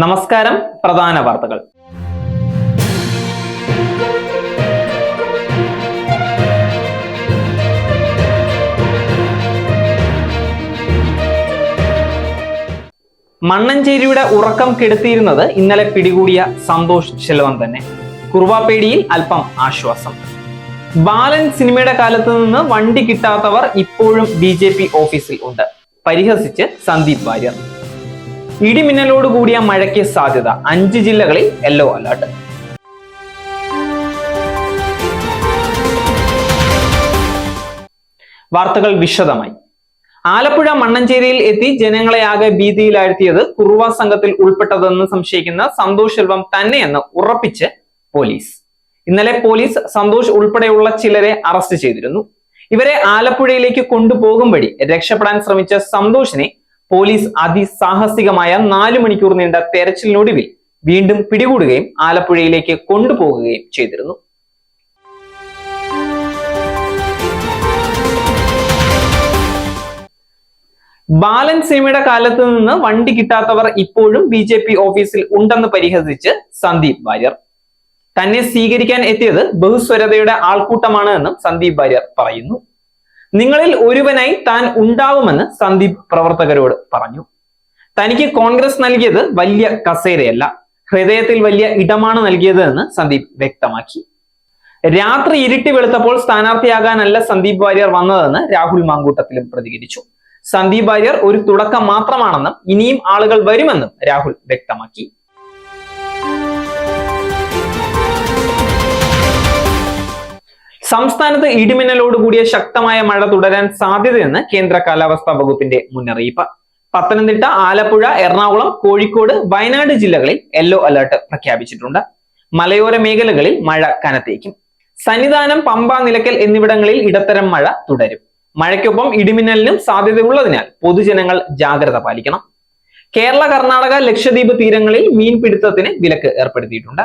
നമസ്കാരം പ്രധാന വാർത്തകൾ. മണ്ണഞ്ചേരിയുടെ ഉറക്കം കെടുത്തിയിരുന്നത് ഇന്നലെ പിടികൂടിയ സന്തോഷ് ശെൽവം തന്നെ. കുറുവാപ്പേടിയിൽ അല്പം ആശ്വാസം. ബാലൻ സിനിമയുടെ കാലത്ത് നിന്ന് വണ്ടി കിട്ടാത്തവർ ഇപ്പോഴും ബി ജെ പി ഓഫീസിൽ ഉണ്ട്. പരിഹസിച്ച് സന്ദീപ് വാര്യർ. ഇടിമിന്നലോട് കൂടിയ മഴയ്ക്ക് സാധ്യത. അഞ്ച് ജില്ലകളിൽ യെല്ലോ അലർട്ട് വാർത്തകൾ വിശദമായി. ആലപ്പുഴ മണ്ണഞ്ചേരിയിൽ എത്തി ജനങ്ങളെ ആകെ ഭീതിയിലാഴ്ത്തിയത് കുറുവ സംഘത്തിൽ ഉൾപ്പെട്ടതെന്ന് സംശയിക്കുന്ന സന്തോഷ് ശെൽവം തന്നെയെന്ന് ഉറപ്പിച്ച് പോലീസ്. ഇന്നലെ പോലീസ് സന്തോഷ് ഉൾപ്പെടെയുള്ള ചിലരെ അറസ്റ്റ് ചെയ്തിരുന്നു. ഇവരെ ആലപ്പുഴയിലേക്ക് കൊണ്ടുപോകും വഴി രക്ഷപ്പെടാൻ ശ്രമിച്ച സന്തോഷിനെ പോലീസ് അതിസാഹസികമായ നാലു മണിക്കൂർ നീണ്ട തെരച്ചിലിനൊടുവിൽ വീണ്ടും പിടികൂടുകയും ആലപ്പുഴയിലേക്ക് കൊണ്ടുപോകുകയും ചെയ്തിരുന്നു. ബാലൻ സിനിമയുടെ കാലത്ത് നിന്ന് വണ്ടി കിട്ടാത്തവർ ഇപ്പോഴും ബി ജെ പി ഓഫീസിൽ ഉണ്ടെന്ന് പരിഹസിച്ച് സന്ദീപ് വാര്യർ. തന്നെ സ്വീകരിക്കാൻ എത്തിയത് ബഹുസ്വരതയുടെ ആൾക്കൂട്ടമാണ് എന്നും സന്ദീപ് വാര്യർ പറയുന്നു. നിങ്ങളിൽ ഒരുവനായി താൻ ഉണ്ടാവുമെന്ന് സന്ദീപ് പ്രവർത്തകരോട് പറഞ്ഞു. തനിക്ക് കോൺഗ്രസ് നൽകിയത് വലിയ കസേരയല്ല. ഹൃദയത്തിൽ വലിയ ഇടമാണ് നൽകിയത് എന്ന് സന്ദീപ് വ്യക്തമാക്കി. രാത്രി ഇരുട്ടി വെളുത്തപ്പോൾ സ്ഥാനാർത്ഥിയാകാനല്ല സന്ദീപ് വാര്യർ വന്നതെന്ന് രാഹുൽ മാങ്കൂട്ടത്തിലും പ്രതികരിച്ചു. സന്ദീപ് വാര്യർ ഒരു തുടക്കം മാത്രമാണെന്നും ഇനിയും ആളുകൾ വരുമെന്നും രാഹുൽ വ്യക്തമാക്കി. സംസ്ഥാനത്ത് ഇടിമിന്നലോട് കൂടിയ ശക്തമായ മഴ തുടരാൻ സാധ്യതയെന്ന് കേന്ദ്ര കാലാവസ്ഥാ വകുപ്പിന്റെ മുന്നറിയിപ്പ്. പത്തനംതിട്ട ആലപ്പുഴ എറണാകുളം കോഴിക്കോട് വയനാട് ജില്ലകളിൽ യെല്ലോ അലർട്ട് പ്രഖ്യാപിച്ചിട്ടുണ്ട്. മലയോര മേഖലകളിൽ മഴ കനത്തേക്കും. സന്നിധാനം പമ്പ നിലയ്ക്കൽ എന്നിവിടങ്ങളിൽ ഇടത്തരം മഴ തുടരും. മഴയ്ക്കൊപ്പം ഇടിമിന്നലിനും സാധ്യതയുള്ളതിനാൽ പൊതുജനങ്ങൾ ജാഗ്രത പാലിക്കണം. കേരള കർണാടക ലക്ഷദ്വീപ് തീരങ്ങളിൽ മീൻപിടുത്തത്തിന് വിലക്ക് ഏർപ്പെടുത്തിയിട്ടുണ്ട്.